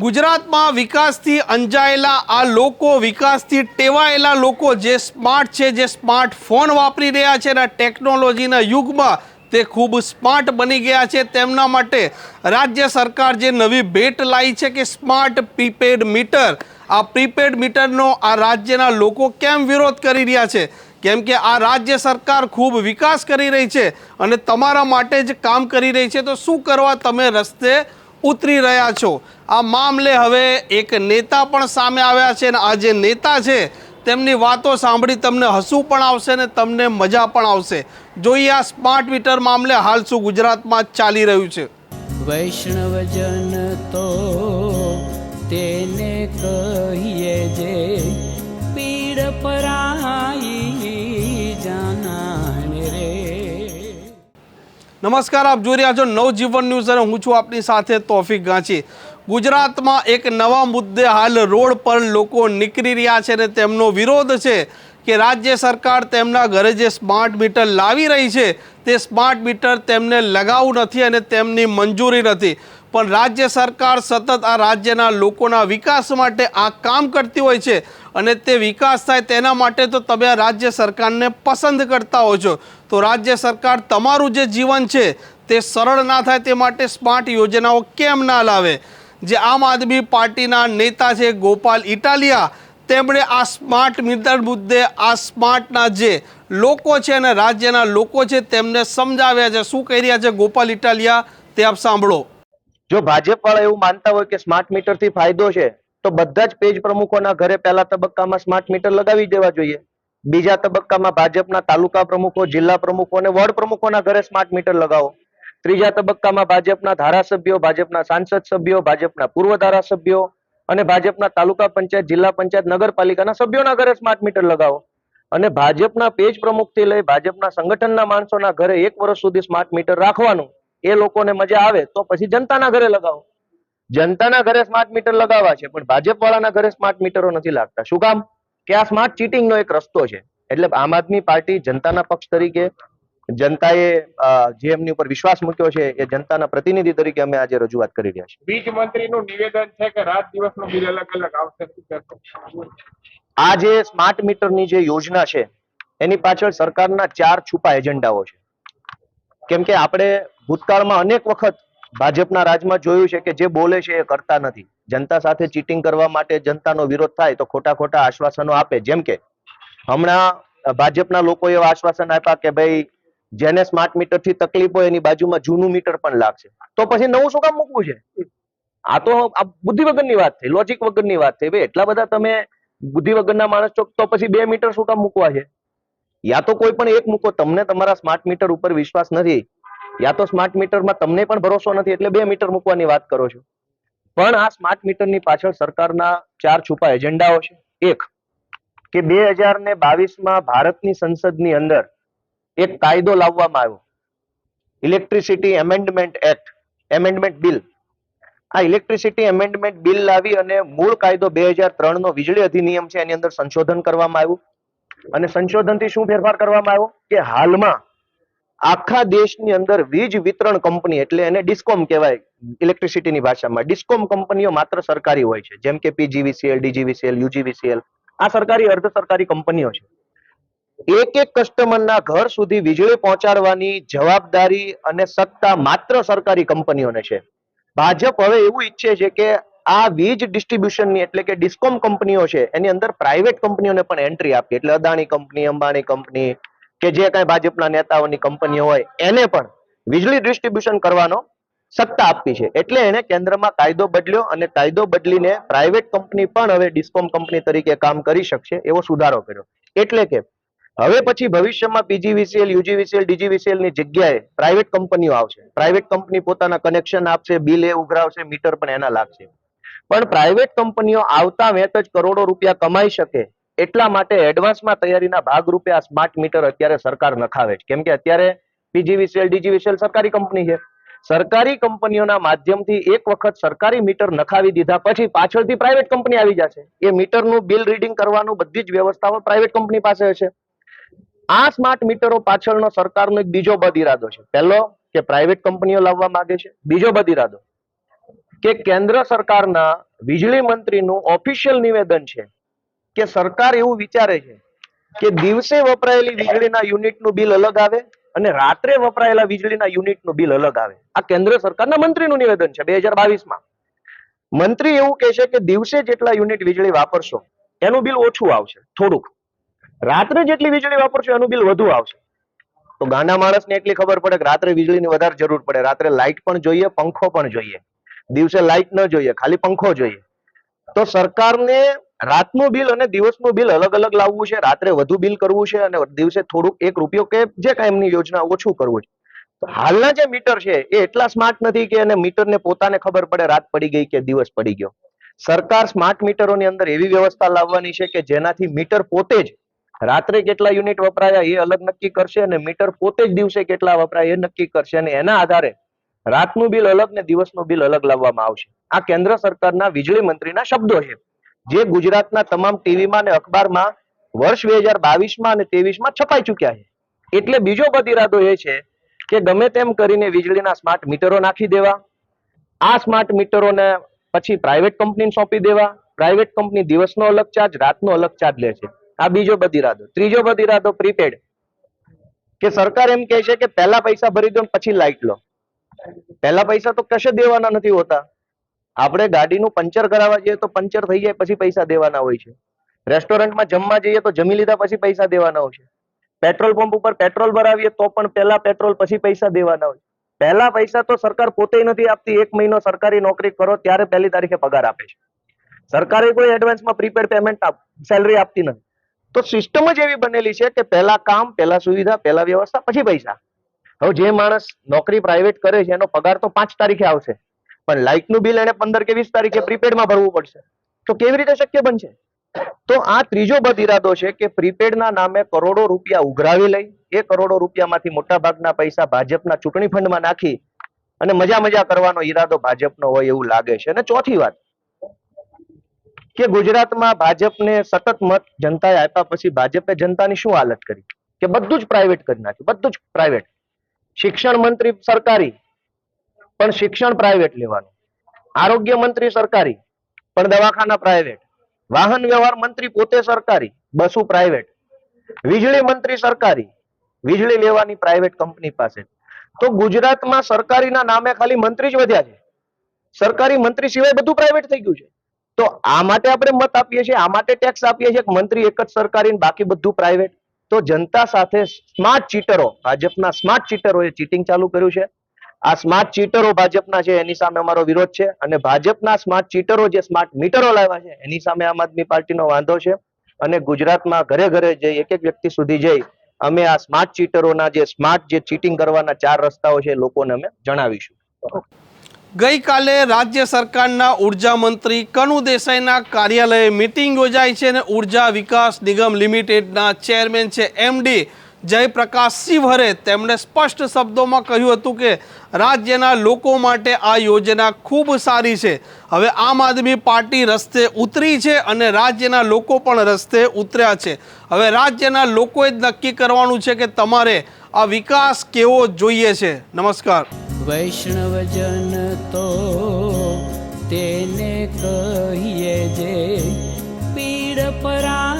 ગુજરાતમાં વિકાસથી અંજાયેલા આ લોકો, વિકાસથી ટેવાયેલા લોકો જે સ્માર્ટ છે, જે સ્માર્ટફોન વાપરી રહ્યા છે અને ટેકનોલોજીના યુગમાં તે ખૂબ સ્માર્ટ બની ગયા છે, તેમના માટે રાજ્ય સરકાર જે નવી ભેટ લાવી છે કે સ્માર્ટ પ્રીપેડ મીટર, આ પ્રીપેડ મીટરનો આ રાજ્યના લોકો કેમ વિરોધ કરી રહ્યા છે? કેમ કે આ રાજ્ય સરકાર ખૂબ વિકાસ કરી રહી છે અને તમારા માટે જ કામ કરી રહી છે, તો શું કરવા તમે રસ્તે ઉતરી રહ્યા છો. આ મામલે હવે એક નેતા પણ સામે આવ્યા છે અને આ જે નેતા છે, તેમની વાતો સાંભળી તમને હસવું પણ આવશે ને તમને મજા પણ આવશે. જોઈએ આ સ્માર્ટ મીટર મામલે હાલ શું ગુજરાતમાં ચાલી રહ્યું છે. વૈષ્ણવજન તો તેને કહીએ જે પીડ પરાઈ નમસ્કાર, આપ જોઈ રહ્યા છો નવજીવન ન્યૂઝ અને હું છું આપની સાથે તોફિક ગાંચી. ગુજરાતમાં એક નવા મુદ્દે હાલ રોડ પર લોકો નીકળી રહ્યા છે અને તેમનો વિરોધ છે કે રાજ્ય સરકાર તેમના ઘરે જે સ્માર્ટ મીટર લાવી રહી છે, તે સ્માર્ટ મીટર તેમને લગાવવું નથી અને તેમની મંજૂરી નથી. પણ રાજ્ય સરકાર સતત આ રાજ્યના લોકોના વિકાસ માટે આ કામ કરતી હોય છે. અને તે વિકાસ થાય તેના માટે તો તમે રાજ્ય સરકારને પસંદ કરતા હો છો. તો રાજ્ય સરકાર તમારું જે જીવન છે, તે સરળ ના થાય તે માટે સ્માર્ટ યોજનાઓ કેમ ના લાવે? જે આમ આદમી પાર્ટીના નેતા છે ગોપાલ ઇટાલિયા, તેમણે આ સ્માર્ટ મીટર મુદ્દે આ સ્માર્ટના જે લોકો છે અને રાજ્યના લોકો છે તેમને સમજાવ્યા છે. શું કહી રહ્યા છે ગોપાલ ઇટાલિયા? તે આપ સાંભળો. જો ભાજપ વાળા એવું માનતા હોય કે સ્માર્ટ મીટરથી ફાયદો છે તો બધા જ પેજ પ્રમુખોના ઘરે પહેલા તબક્કામાં સ્માર્ટ મીટર લગાવી દેવા જોઈએ. બીજા તબક્કામાં ભાજપના તાલુકા પ્રમુખો, જિલ્લા પ્રમુખો અને વોર્ડ પ્રમુખોના ઘરે સ્માર્ટ મીટર લગાવો. ત્રીજા તબક્કામાં ભાજપના ધારાસભ્યો, ભાજપના સાંસદ સભ્યો, ભાજપના પૂર્વ ધારાસભ્યો અને ભાજપના તાલુકા પંચાયત, જિલ્લા પંચાયત, નગરપાલિકાના સભ્યોના ઘરે સ્માર્ટ મીટર લગાવો. અને ભાજપના પેજ પ્રમુખથી લઈ ભાજપના સંગઠનના માણસોના ઘરે એક વર્ષ સુધી સ્માર્ટ મીટર રાખવાનું. એ લોકોને મજા આવે તો પછી જનતાના ઘરે લગાવો. જનતાના ઘરે સ્માર્ટ મીટર લગાવવા છે પણ ભાજપ વાળાના ઘરે સ્માર્ટ મીટરો નથી લાગતા. શું કામ? કે આ સ્માર્ટ ચીટિંગ એક રસ્તો છે. એટલે આમ આદમી પાર્ટી જનતાના પક્ષ તરીકે જનતાએ જે એમની ઉપર વિશ્વાસ મૂક્યો છે એ જનતાના પ્રતિનિધિ તરીકે અમે આજે રજૂઆત કરી રહ્યા છીએ. વીજ મંત્રીનું નિવેદન છે કે રાત દિવસનું બિલ અલગ અલગ આવશે. આ જે સ્માર્ટ મીટરની જે યોજના છે એની પાછળ સરકારના ચાર છુપા એજન્ડાઓ છે. કેમ કે આપણે ભૂતકાળમાં અનેક વખત ભાજપના રાજમાં જોયું છે કે જે બોલે છે એ કરતા નથી. જનતા સાથે ચીટિંગ કરવા માટે જનતાનો વિરોધ થાય તો ખોટા ખોટા આશ્વાસનો આપે. જેમ કે હમણાં ભાજપના લોકો એવા આશ્વાસન આપ્યા કે ભાઈ, જેને સ્માર્ટ મીટરથી તકલીફ હોય એની બાજુમાં જૂનું મીટર પણ લાગશે. તો પછી નવું શું કામ મૂકવું છે? આ તો આ બુદ્ધિ વગરની વાત થઈ લોજિક વગરની વાત થઈ. ભાઈ, એટલા બધા તમે બુદ્ધિ વગરના માણસ છો તો પછી બે મીટર શું કામ મૂકવા છે? યા તો કોઈ પણ એક મૂકો. તમને તમારા સ્માર્ટ મીટર ઉપર વિશ્વાસ નથી. યા તો સ્માર્ટ મીટરમાં તમને પણ ભરોસો નથી એટલે બે મીટર મૂકવાની વાત કરો છો. પણ આ સ્માર્ટ મીટરની પાછળ સરકારના ચાર છુપા એજન્ડાઓ છે. એક, કે બે હજાર ને બાવીસમાં ભારતની સંસદની અંદર એક કાયદો લાવવામાં આવ્યો. Electricity amendment act amendment bill આ ઇલેક્ટ્રિસિટી એમેન્ડમેન્ટ બિલ લાવી અને મૂળ કાયદો બે હજાર ત્રણ નો વીજળી અધિનિયમ છે, એની અંદર સંશોધન કરવામાં આવ્યું. અને સંશોધનથી શું ફેરફાર કરવામાં આવ્યો? કે હાલમાં આખા દેશની અંદર વીજ વિતરણ કંપની એટલે એને ડિસ્કોમ કહેવાય ઇલેક્ટ્રિસિટીની ભાષામાં. ડિસ્કોમ કંપનીઓ માત્ર સરકારી હોય છે. જેમ કે પીજીવીસીએલ, ડીજીવીસીએલ, યુજીવીસીએલ. આ સરકારી, અર્ધ સરકારી કંપનીઓ છે. એક એક કસ્ટમરના ઘર સુધી વીજળી પહોંચાડવાની જવાબદારી અને સત્તા માત્ર સરકારી કંપનીઓને છે. ભાજપ હવે એવું ઈચ્છે છે કે આ વીજ ડિસ્ટ્રીબ્યુશનની એટલે કે ડિસ્કોમ કંપનીઓ છે, એની અંદર પ્રાઇવેટ કંપનીઓને પણ એન્ટ્રી આપી. એટલે અદાણી કંપની, અંબાણી કંપની કે જે કાંઈ ભાજપના નેતાઓની કંપનીઓ હોય, એને પણ વીજળી ડિસ્ટ્રીબ્યુશન કરવાનો સત્તા આપી છે. એટલે એને કેન્દ્રમાં કાયદો બદલ્યો અને કાયદો બદલીને પ્રાઇવેટ કંપની પણ હવે ડિસ્કોમ કંપની તરીકે કામ કરી શકશે એવો સુધારો કર્યો. એટલે કે હવે પછી ભવિષ્યમાં પીજીવીસીએલ યુજીવીસીએલ ડીજીવીસીએલની જગ્યાએ પ્રાઇવેટ કંપનીઓ આવશે. પ્રાઇવેટ કંપની પોતાના કનેક્શન આપશે બિલ એ ઉઘરાવશે મીટર પણ એના લાગશે. પણ પ્રાઇવેટ કંપનીઓ આવતા વેત જ કરોડો રૂપિયા કમાઈ શકે એટલા માટે એડવાન્સમાં તૈયારીના ભાગરૂપે આ સ્માર્ટ મીટર અત્યારે સરકાર નખાવે છે. કેમ કે અત્યારે પીજીવીસીએલ, ડીજીવીસીએલ સરકારી કંપની છે. સરકારી કંપનીઓના માધ્યમથી એક વખત સરકારી મીટર નખાવી દીધા પછી પાછળથી પ્રાઇવેટ કંપની આવી જશે. એ મીટરનું બિલ રીડિંગ કરવાનું બધી જ વ્યવસ્થાઓ પ્રાઇવેટ કંપની પાસે હશે. આ સ્માર્ટ મીટરો પાછળનો સરકારનો એક બીજો બદ ઇરાદો છે. પહેલો કે પ્રાઇવેટ કંપનીઓ લાવવા માંગે છે. બીજો બદ ઇરાદો કે કેન્દ્ર સરકારના વીજળી મંત્રીનું ઓફિશિયલ નિવેદન છે કે સરકાર એવું વિચારે છે કે દિવસે વપરાયેલી વીજળીના યુનિટનું બિલ અલગ આવે અને રાત્રે વપરાયેલા વીજળીના યુનિટનું બિલ અલગ આવે. આ કેન્દ્ર સરકારના મંત્રીનું નિવેદન છે બે હજાર બાવીસમાં. મંત્રી એવું કહેશે કે દિવસે જેટલા યુનિટ વીજળી વાપરશો, એનું બિલ ઓછું આવશે, થોડુંક. રાત્રે જેટલી વીજળી વાપરશો, એનું બિલ વધુ આવશે. તો ગાંડા માણસને એટલી ખબર પડે કે રાત્રે વીજળીની વધારે જરૂર પડે. રાત્રે લાઇટ પણ જોઈએ, પંખો પણ જોઈએ. દિવસે લાઇટ ન જોઈએ, ખાલી પંખો જોઈએ. તો સરકારને રાતનું બિલ અને દિવસનું બિલ અલગ અલગ લાવવું છે, રાત્રે વધુ બિલ કરવું છે અને દિવસે થોડુંક એક રૂપિયો કે જે કાંઈ એમની યોજના ઓછું કરવું છે. હાલના જે મીટર છે એ એટલા સ્માર્ટ નથી કે એને મીટરને પોતાને ખબર પડે, રાત પડી ગઈ કે દિવસ પડી ગયો. સરકાર સ્માર્ટ મીટરોની અંદર એવી વ્યવસ્થા લાવવાની છે કે જેનાથી મીટર પોતે જ રાત્રે કેટલા યુનિટ વપરાયા એ અલગ નક્કી કરશે અને મીટર પોતે જ દિવસે કેટલા વપરાય એ નક્કી કરશે અને એના આધારે રાતનું બિલ અલગ ને દિવસનું બિલ અલગ લાવવામાં આવશે. આ કેન્દ્ર સરકારના વીજળી મંત્રીના શબ્દો છે. જે ગુજરાતના તમામ ટીવીમાં અને અખબારમાં વર્ષ બે હજાર બાવીસમાં અને ત્રેવીસમાં છપાઈ ચુક્યા છે. એટલે બીજો બધ ઇરાદો એ છે કે ગમે તેમ કરીને વીજળીના સ્માર્ટ મીટરો નાખી દેવા, આ સ્માર્ટ મીટરોને પછી પ્રાઇવેટ કંપનીને સોંપી દેવા, પ્રાઇવેટ કંપની દિવસનો અલગ ચાર્જ, રાતનો અલગ ચાર્જ લે છે. આ બીજો બધ ઇરાદો ત્રીજો બધ ઇરાદો પ્રીપેડ કે સરકાર એમ કહે છે કે પહેલા પૈસા ભરી દો પછી લાઇટ લો. પહેલા પૈસા તો કશે દેવાના નથી હોતા. આપણે ગાડીનું પંચર કરાવવા જઈએ તો પંચર થઈ જાય, પછી પૈસા દેવાના હોય છે. રેસ્ટોરન્ટમાં જમવા જઈએ તો જમી લીધા પછી પૈસા દેવાના હોય છે. પેટ્રોલ પંપ ઉપર પેટ્રોલ ભરાવીએ તો પણ પહેલા પેટ્રોલ, પછી પૈસા દેવાના હોય પહેલા પૈસા તો સરકાર પોતે નથી આપતી. એક મહિનો સરકારી નોકરી કરો ત્યારે પહેલી તારીખે પગાર આપે છે. સરકારે કોઈ એડવાન્સમાં પ્રીપેડ પેમેન્ટ સેલરી આપતી નથી. તો સિસ્ટમ જ એવી બનેલી છે કે પહેલા કામ, પહેલા સુવિધા, પહેલા વ્યવસ્થા, પછી પૈસા. હવે જે માણસ નોકરી પ્રાઇવેટ કરે છે એનો પગાર તો પાંચ તારીખે આવશે. પણ લાઇટનું બિલ એને પંદર કે વીસ તારીખે પ્રીપેડમાં ભરવું પડશે. તો કેવી રીતે શક્ય બનશે? તો આ ત્રીજો બદ ઇરાદો છે કે પ્રીપેડના નામે કરોડો રૂપિયા ઉઘરાવી લઈ, એ કરોડો રૂપિયામાંથી મોટા ભાગના પૈસા ભાજપના ચૂંટણી ફંડમાં નાખી અને મજા મજા કરવાનો ઈરાદો ભાજપનો હોય એવું લાગે છે. અને ચોથી વાત કે ગુજરાતમાં ભાજપને સતત મત જનતાએ આપ્યા પછી ભાજપે જનતાની શું હાલત કરી? કે બધું જ પ્રાઇવેટ કરી નાખ્યું, બધું જ પ્રાઇવેટ શિક્ષણ મંત્રી સરકારી પણ શિક્ષણ પ્રાઇવેટ લેવાનું. આરોગ્ય મંત્રી સરકારી, પણ દવાખાના પ્રાઇવેટ વાહન વ્યવહાર મંત્રી પોતે સરકારી, બસો પ્રાઇવેટ વીજળી મંત્રી સરકારી, વીજળી લેવાની પ્રાઇવેટ કંપની પાસે. તો ગુજરાતમાં સરકારીના નામે ખાલી મંત્રી જ વધ્યા છે. સરકારી મંત્રી સિવાય બધું પ્રાઇવેટ થઈ ગયું છે. તો આ માટે આપણે મત આપીએ છીએ, આ માટે ટેક્સ આપીએ છીએ મંત્રી એક જ સરકારી બાકી બધું પ્રાઇવેટ તો જનતા સાથે સ્માર્ટ ચીટરો ભાજપના સ્માર્ટ ચીટરોએ ચીટિંગ ચાલુ કર્યું છે. આ સ્માર્ટ ચીટરો ભાજપના છે, એની સામે અમારો વિરોધ છે. અને ભાજપના સ્માર્ટ ચીટરો જે સ્માર્ટ મીટરો લાવ્યા છે, એની સામે આમ આદમી પાર્ટીનો વાંધો છે. અને ગુજરાતમાં ઘરે ઘરે જઈ એક એક વ્યક્તિ સુધી જઈ અમે આ સ્માર્ટ ચીટરોના જે સ્માર્ટ જે ચીટિંગ કરવાના ચાર રસ્તાઓ છે લોકોને અમે જણાવીશું. ગઈકાલે રાજ્ય સરકારના ઊર્જા મંત્રી કનુ દેસાઈના કાર્યાલયે મિટિંગ યોજાઈ છે અને ઊર્જા વિકાસ નિગમ લિમિટેડના ચેરમેન છે એમડી જયપ્રકાશ શિવહરે તેમણે સ્પષ્ટ શબ્દોમાં કહ્યું હતું કે રાજ્યના લોકો માટે આ યોજના ખૂબ સારી છે. હવે આમ આદમી પાર્ટી રસ્તે ઉતરી છે અને રાજ્યના લોકો પણ રસ્તે ઉતર્યા છે. હવે રાજ્યના લોકોએ જ નક્કી કરવાનું છે કે તમારે આ વિકાસ કેવો જોઈએ છે. નમસ્કાર. વૈષ્ણવજન તો તેને કહીએ જે પીડ પરાય